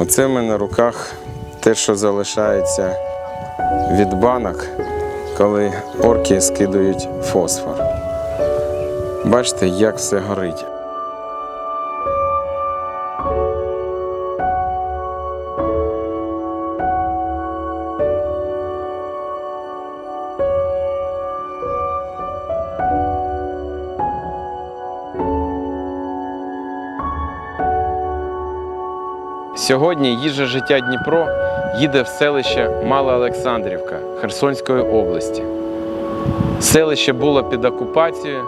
Оце в мене на руках те, що залишається від банок, коли орки скидують фосфор. Бачите, як все горить. Сьогодні їжа життя Дніпро їде в селище Мала Олександрівка Херсонської області. Селище було під окупацією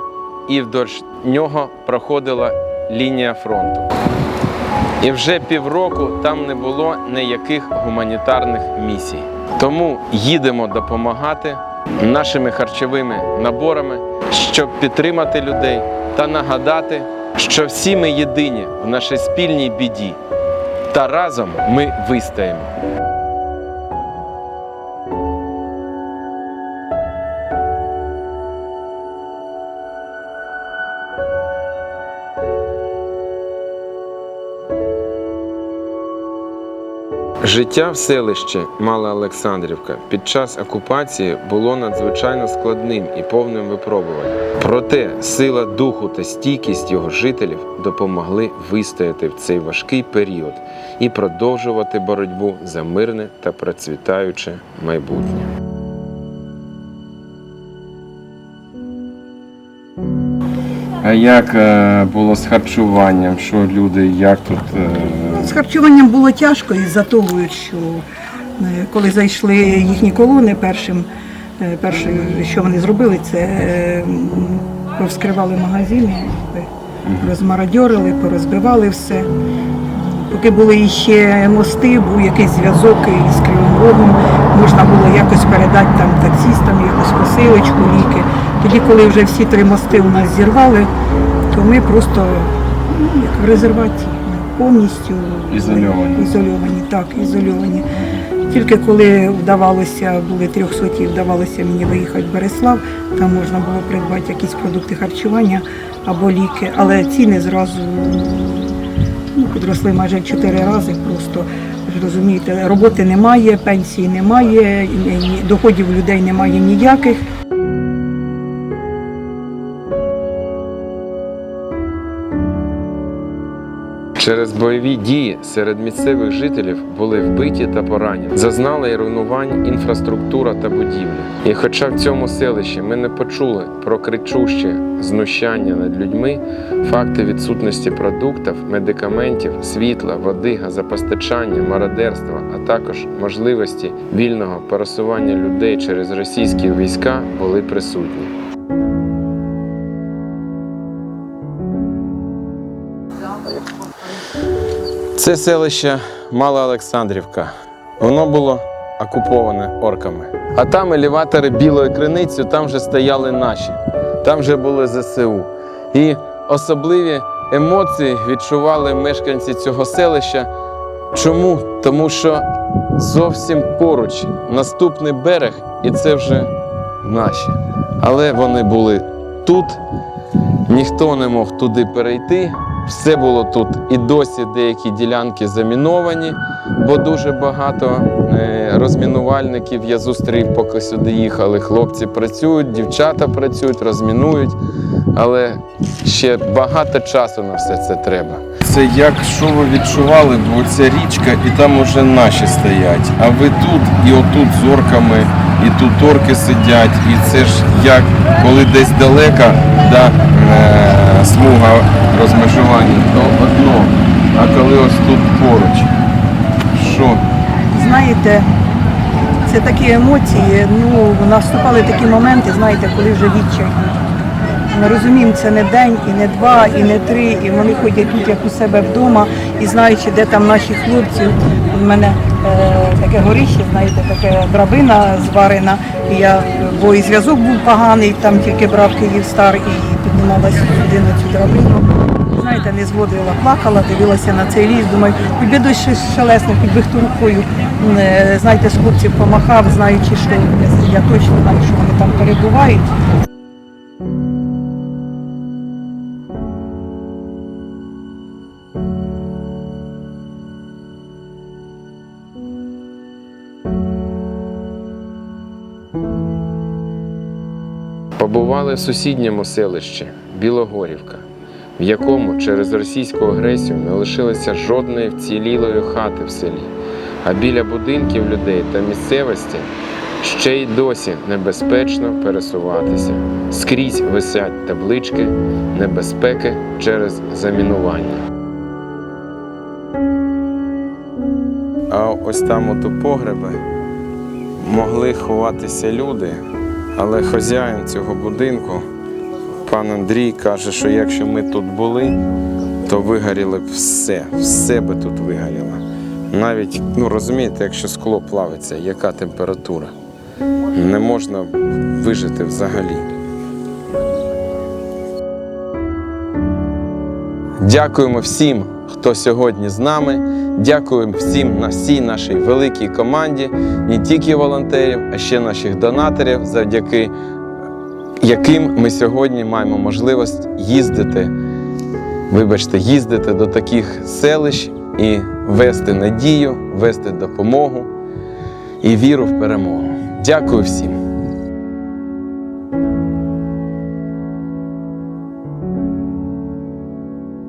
і вдовж нього проходила лінія фронту. І вже півроку там не було ніяких гуманітарних місій. Тому їдемо допомагати нашими харчовими наборами, щоб підтримати людей та нагадати, що всі ми єдині в нашій спільній біді та разом ми вистоїмо. Життя в селищі Мала Олександрівка під час окупації було надзвичайно складним і повним випробуванням. Проте сила духу та стійкість його жителів допомогли вистояти в цей важкий період і продовжувати боротьбу за мирне та процвітаюче майбутнє. А як е, було з харчуванням? Що люди, як тут? е, З харчуванням було тяжко із-за того, що е, коли зайшли їхні колони, першим, е, перше, що вони зробили, це е, м, повскривали магазини, розмародьорили, порозбивали все. Поки були ще мости, був якийсь зв'язок із Кривим Рогом, можна було якось передати там таксістам якусь посилочку, ліки. Тоді, коли вже всі три мости у нас зірвали, то ми просто ну, як в резервації повністю Ізольовані. ізольовані, так, ізольовані. Тільки коли вдавалося, були трьохсоті, вдавалося мені виїхати в Береслав, там можна було придбати якісь продукти харчування або ліки, але ціни зразу ну, підросли майже чотири рази. Просто розумієте, роботи немає, пенсії немає, доходів у людей немає ніяких. Через бойові дії серед місцевих жителів були вбиті та поранені. Зазнала і руйнувань інфраструктура та будівлі. І хоча в цьому селищі ми не почули про кричуще знущання над людьми, факти відсутності продуктів, медикаментів, світла, води, газопостачання, мародерства, а також можливості вільного пересування людей через російські війська були присутні. Це селище Мала Олександрівка. Воно було окуповане орками. А там елеватори білої криниці, там вже стояли наші, там вже були ЗСУ. І особливі емоції відчували мешканці цього селища. Чому? Тому що зовсім поруч наступний берег, і це вже наші. Але вони були тут, ніхто не мог туди перейти. Все було тут і досі деякі ділянки заміновані, бо дуже багато е, розмінувальників я зустрів, поки сюди їхали. Хлопці працюють, дівчата працюють, розмінують, але ще багато часу на все це треба. Це як що ви відчували, бо це річка, і там уже наші стоять. А ви тут і отут з орками, і тут орки сидять, і це ж як коли десь далека да, е, смуга розмежування, то одно. А коли ось тут поруч, що? Знаєте, це такі емоції. Ну, наступали такі моменти, знаєте, коли вже відчай. Ми розуміємо, це не день, і не два, і не три, і вони ходять тут як у себе вдома, і знаючи, де там наші хлопці. У мене таке горище, знаєте, таке драбина зварена. І я, бо і зв'язок був поганий, там тільки брав Київстар і піднімалася сюди на цю драбину. Знаєте, не зводила, плакала, дивилася на цей ліс, думаю, хоч дощ шелесне, би хто рукою, е, знаєте, з хлопців помахав, знаючи, що я точно знаю, що вони там перебувають. Побували в сусідньому селищі Білогорівка, в якому через російську агресію не лишилося жодної вцілілої хати в селі, а біля будинків людей та місцевості ще й досі небезпечно пересуватися. Скрізь висять таблички небезпеки через замінування. А ось там от у погреби могли ховатися люди, але хазяїн цього будинку, пан Андрій, каже, що якщо ми тут були, то вигоріло б все, все би тут вигоріло. Навіть, ну розумієте, якщо скло плавиться, яка температура? Не можна вижити взагалі. Дякуємо всім, хто сьогодні з нами. Дякуємо всім на всій нашій великій команді, не тільки волонтерів, а ще наших донаторів, завдяки яким ми сьогодні маємо можливість їздити, вибачте, їздити до таких селищ і вести надію, вести допомогу і віру в перемогу. Дякую всім.